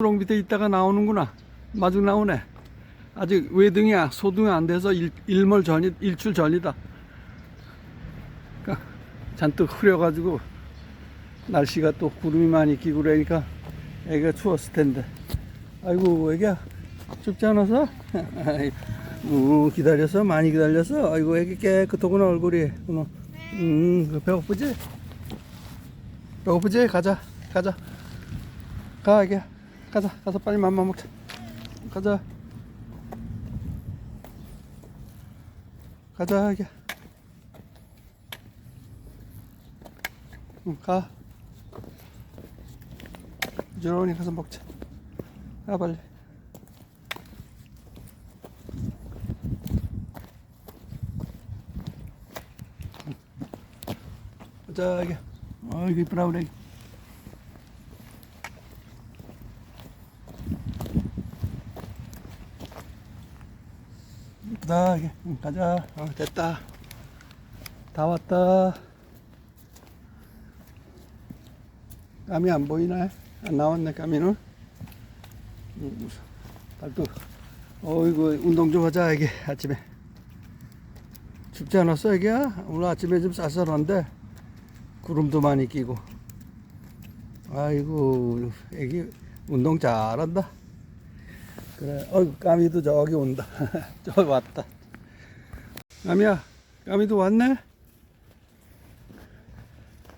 초록 밑에 있다가 나오는구나. 마중 나오네. 아직 외등이야. 소등이 안 돼서 일, 일몰 전이, 일출 전이다. 그러니까 잔뜩 흐려가지고 날씨가 또 구름이 많이 끼고 그러니까 애가 추웠을 텐데. 아이고, 애기야. 춥지 않아서? 음, 기다려서, 많이 기다려서. 아이고, 애기 깨끗하구나, 얼굴이. 음, 음, 배고프지? 배고프지? 가자, 가자. 가, 애기야. 가자, 가서 빨리 맘마 먹자. 가자. 가자, 애기야. 응, 가. 부지런히 가서 먹자. 가, 빨리. 가자, 애기야. 아이고, 이쁘라, 우리 이쁘다 이게 응, 가자. 어, 됐다. 다 왔다. 까미 안 보이네. 안 나왔네 까미는. 음, 달도. 어이구 운동 좀 하자 이게 아침에. 춥지 않았어 이게야 오늘 아침에 좀 쌀쌀한데 구름도 많이 끼고. 아이고 애기 운동 잘한다 그래, 어, 까미도 저기 온다. 저기 왔다. 까미야, 까미도 왔네?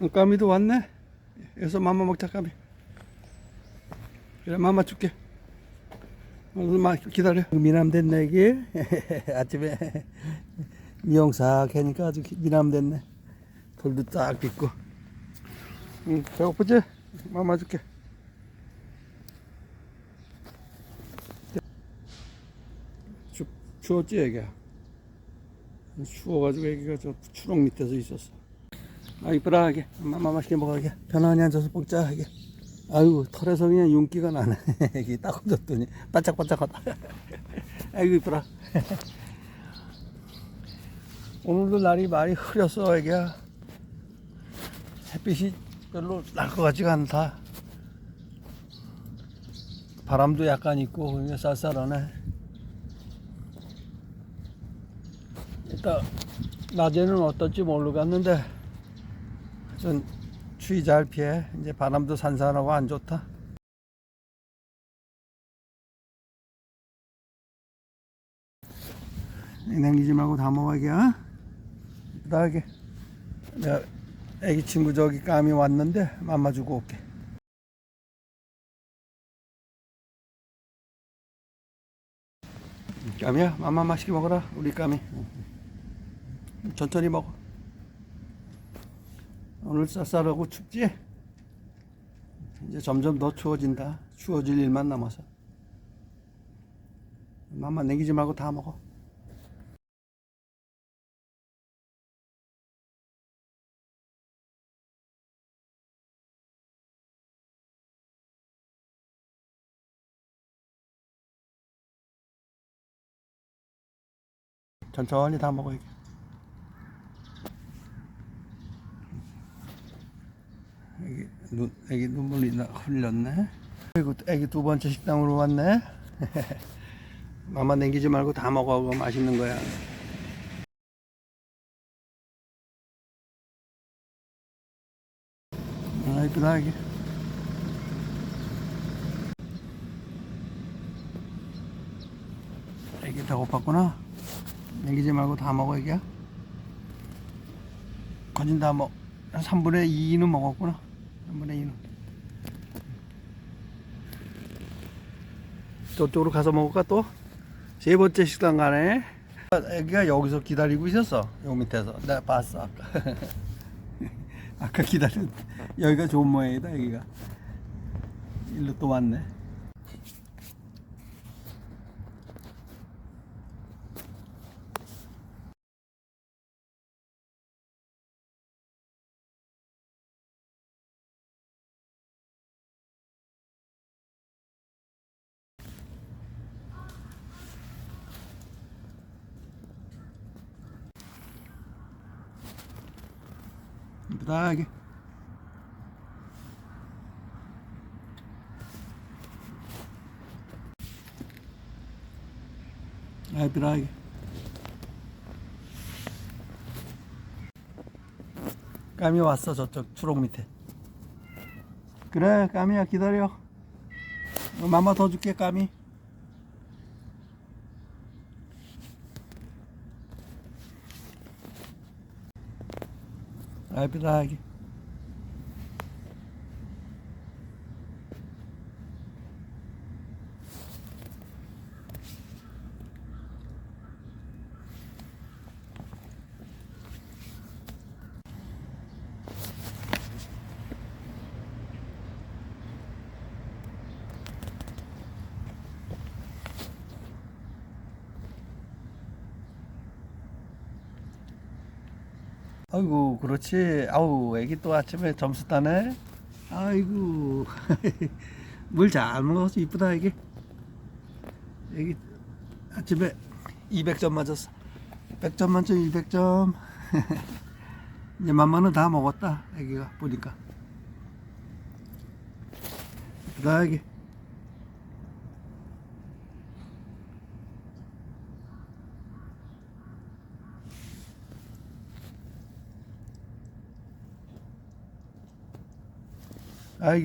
어, 까미도 왔네? 여기서 맘마 먹자, 까미. 그래, 맘마 줄게. 오늘만 기다려. 미남 됐네, 이게. 아침에 미용 싹 하니까 아주 미남 됐네. 돌도 딱 빗고. 응, 배고프지? 맘마 줄게. 추, 추웠지 애기야? 추워가지고 애기가 저 추록 밑에서 있었어. 아 이쁘라 하게. 엄마 맛있게 먹어 하게. 편안히 앉아서 먹자 하게. 아이고 털에서 그냥 윤기가 나네. 애기 딱 얹었더니 바짝바짝하다. 아이고 이쁘라 오늘도 날이 많이 흐렸어 애기야. 햇빛이 별로 날 것 같지가 않다. 바람도 약간 있고 그냥 쌀쌀하네 일단 낮에는 어떨지 모르겠는데 전 추위 잘 피해 이제 바람도 산산하고 안 좋다. 냉기지 말고 다 먹어야겠어? 나게. 내가 애기 친구 저기 까미 왔는데 맘마 주고 올게. 까미야? 맘마 맛있게 먹어라 우리 까미 천천히 먹어. 오늘 쌀쌀하고 춥지? 이제 점점 더 추워진다. 추워질 일만 남아서. 맘만 내기지 말고 다 먹어. 천천히 다 먹어 이게. 애기 눈 애기 눈물이 나 흘렸네. 그리고 애기 두 번째 식당으로 왔네. 마마 남기지 말고 다 먹어. 맛있는 거야. 아 이쁘다 애기. 애기 배고팠구나. 남기지 말고 다 먹어 애기야. 거진 다 먹. 한 3분의 2는 먹었구나. 3분의 2는. 저쪽으로 가서 먹을까 또? 세 번째 식당 가네. 애기가 여기서 기다리고 있었어. 요 밑에서. 내가 봤어, 아까. 아까 기다렸 여기가 좋은 모양이다, 여기가. 일로 또 왔네. 부당하게. 아들하게. 까미 왔어 저쪽 추록 밑에. 그래 까미야 기다려. 어, 맘마 더 줄게 까미. 아이 아 이게 아이고 그렇지. 아우 애기 또 아침에 점수 따네. 아이고. 물 잘 먹어서 이쁘다 애기. 애기 아침에 200점 맞았어. 100점 만점 200점. 이제 맘마는 다 먹었다 애기가 보니까. 이쁘다 애기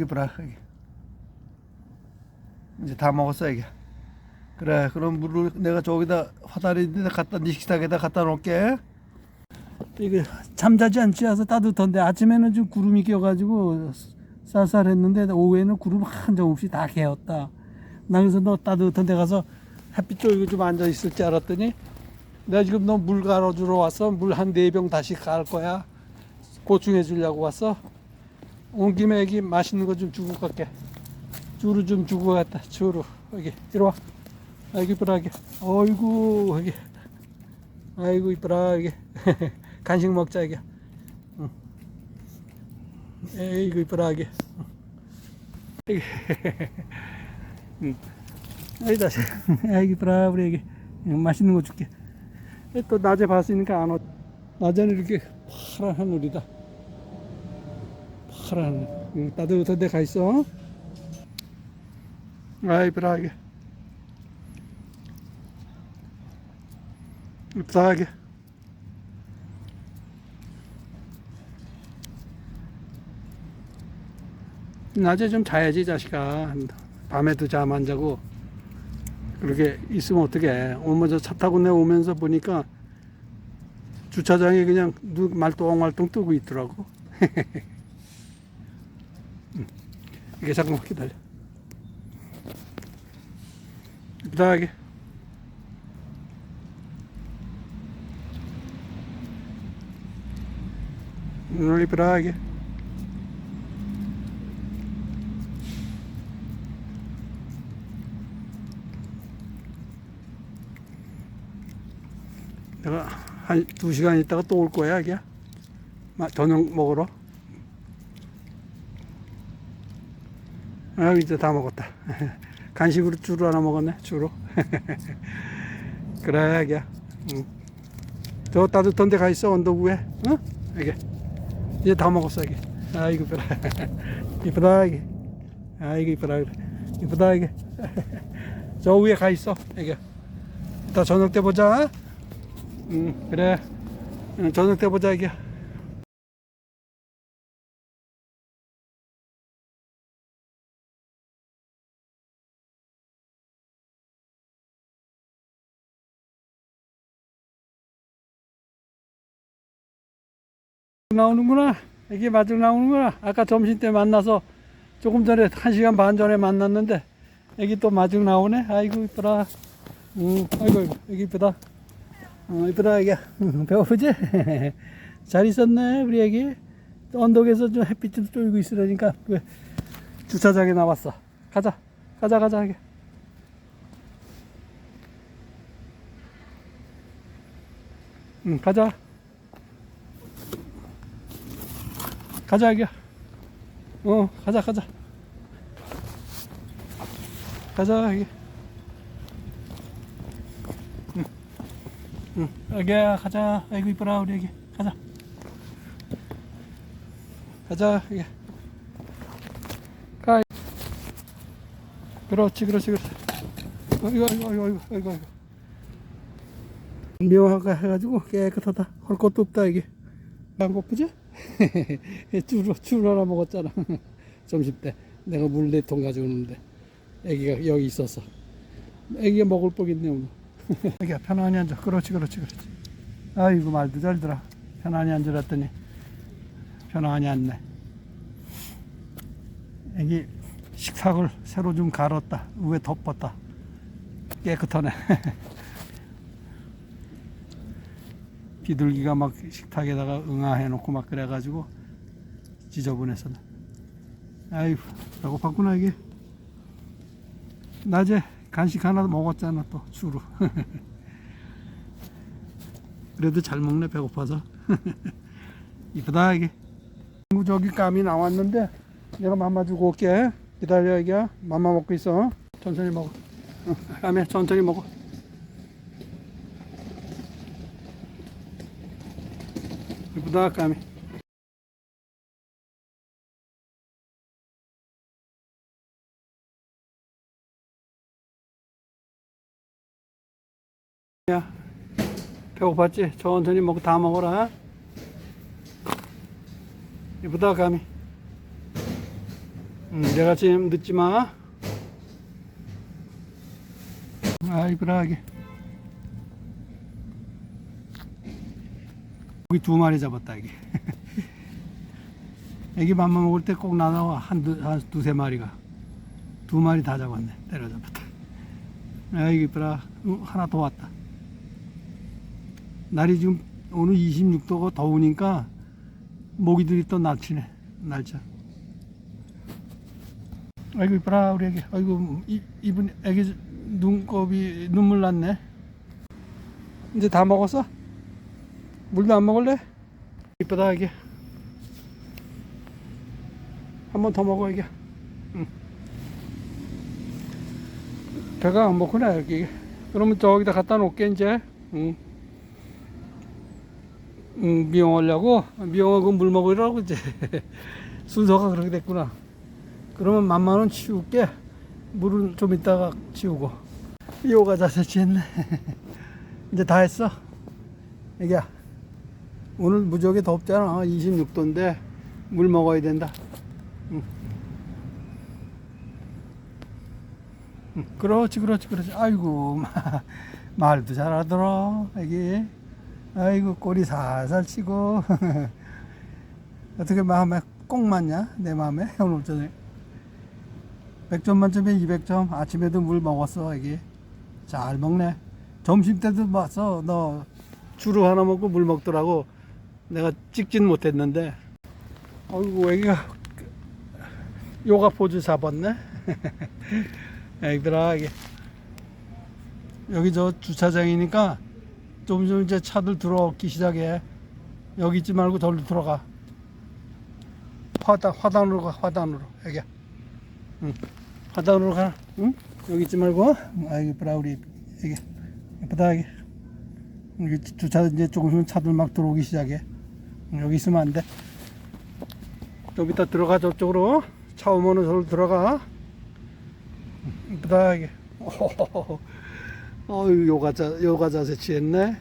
브라. 이게. 이제 다 먹었어 이게. 그래 그럼 물을 내가 저기다 화다리인데 갖다 네 식탁에다 갖다 놓을게. 이게 잠자지 않지 않아서 따뜻한데 아침에는 좀 구름이 껴가지고 쌀쌀했는데 오후에는 구름 한 점 없이 다 개었다. 나 그래서 너 따뜻한 데 가서 햇빛 쬐고 좀 앉아 있을 줄 알았더니 내가 지금 너 물 갈아주러 왔어 물 한 네 병 다시 갈 거야. 보충해 주려고 왔어 온 김에 여기 맛있는 거 좀 주고 갈게. 주로 좀 주고 갔다. 주로 여기 이리 와. 아이고 이쁘라 여기. 어이구 여기. 아이고 이쁘라 여기. 간식 먹자 여기. 응. 에이구 이쁘라 여기. 응. 아이 다시. 아이고 이쁘라 우리 여기. 응, 맛있는 거 줄게. 또 낮에 봤으니까 안 오. 낮에는 이렇게 파란 하늘이다. 파란 응, 따뜻한 데 가 있어. 아이 브라하게. 이쁘다하게. 낮에 좀 자야지 자식아. 밤에도 잠 안 자고. 그렇게 있으면 어떡해. 오늘 저차 타고 내 오면서 보니까 주차장에 그냥 누 말똥말똥 뜨고 있더라고 이게 잠깐만 기다려. 이쁘다하게. 눈을 이쁘다하게. 내가 한 두 시간 있다가 또 올 거야, 이게. 마- 저녁 먹으러. 아, 이제 다 먹었다. 간식으로 주로 하나 먹었네, 주로. 그래, 애기야. 응. 저 따뜻한 데 가 있어, 언덕 위에. 응? 애기. 이제 다 먹었어, 애기. 아이고, 이쁘다. 이쁘다, 애기. 아이고, 이쁘다. 그래. 이쁘다, 애기. 저 위에 가 있어, 애기. 이따 저녁 때 보자. 응, 그래. 응, 저녁 때 보자, 애기야. 나오는구나. 이게 마중 나오는구나. 아까 점심 때 만나서 조금 전에 한 시간 반 전에 만났는데 여기 또 마중 나오네. 아이고 이쁘다. 음, 아이고 여기 이쁘다. 어, 이쁘다 애기야. 배고프지? 잘 있었네 우리 애기. 언덕에서 좀 햇빛 좀 쫄고 있으라니까 왜 주차장에 나왔어. 가자, 가자, 가자 애기. 응, 가자. 가자 애기야. 어 가자 가자. 가자 애기. 응, 응. 애기야 가자. 아이고 이뻐라 우리 애기. 가자. 가자 애기. 가. 그렇지 그렇지 그렇지. 어이구 어이구 어이구 어이구 어이구 미용하가 해가지고 깨끗하다. 할 것도 없다 이게. 안 고프지? 줄, 줄 하나 먹었잖아. 점심 때 내가 물네통 가지고 오는데 애기가 여기 있었어. 애기가 먹을 복 있네 오늘. 애기야 편안히 앉아. 그렇지 그렇지 그렇지. 아이고 말도 잘 들어. 편안히 앉으랬더니 편안히 앉네. 애기 식탁을 새로 좀 갈았다. 위에 덮었다. 깨끗하네. 비둘기가 막 식탁에다가 응아해 놓고 막 그래가지고 지저분해서. 아이고, 배고팠구나, 이게. 낮에 간식 하나 먹었잖아, 또, 주로. 그래도 잘 먹네, 배고파서. 이쁘다, 이게. 친구 저기 감이 나왔는데, 내가 맘마 주고 올게. 기다려, 이게. 맘마 먹고 있어. 천천히 먹어. 응, 까매, 천천히 먹어. 이쁘다, 까매. 야, 배고팠지? 천천히 먹고 다 먹어라. 이쁘다, 감이. 응, 내가 지금 늦지 마. 아, 이쁘다, 이게. 고기 두 마리 잡았다, 이게. 애기 밥만 먹을 때꼭 나와. 한, 두, 한 두세 마리가. 두 마리 다 잡았네. 때려 잡았다. 아, 이게 이쁘다. 응, 하나 더 왔다. 날이 지금 오늘 26도고 더우니까 모기들이 또 날치네 날짜 아이고 이뻐라 우리 애기 아이고 이, 이분 애기 눈곱이 눈물 났네 이제 다 먹었어? 물도 안 먹을래? 이쁘다 애기 한번 더 먹어 애기 응. 배가 안 먹구나 여기 그러면 저기다 갖다 놓을게 이제 응. 음, 미용 하려고 미용하고 물 먹으라고 이제 순서가 그렇게 됐구나. 그러면 만만원 치울게. 물은 좀 이따가 치우고. 요가 자세 취했네. 이제 다 했어. 애기야. 오늘 무지하게 덥잖아. 26도인데 물 먹어야 된다. 응. 응, 그렇지, 그렇지, 그렇지. 아이고, 말도 잘하더라, 애기. 아이고 꼬리 살살 치고 어떻게 마음에 꼭 맞냐 내 마음에 오늘 저녁 100점 만점에 200점 아침에도 물 먹었어 애기 잘 먹네 점심 때도 봤어 너 주로 하나 먹고 물 먹더라고 내가 찍진 못했는데 아이고 애기가 요가 포즈 잡았네 애기들아 여기 저 주차장이니까 좀좀 이제 차들 들어오기 시작해. 여기 있지 말고 저리로 들어가. 화단, 화단으로 가, 화단으로. 여기. 응. 화단으로 가. 응? 여기 있지 말고. 아이, 이쁘다, 우리. 이쁘다, 여기. 여기 주차 이제 조금씩 차들 막 들어오기 시작해. 응, 여기 있으면 안 돼. 좀 이따 들어가, 저쪽으로. 차 오면은 저로 들어가. 응, 이쁘다, 여기. 어휴, 요가 자, 요가 자세 취했네.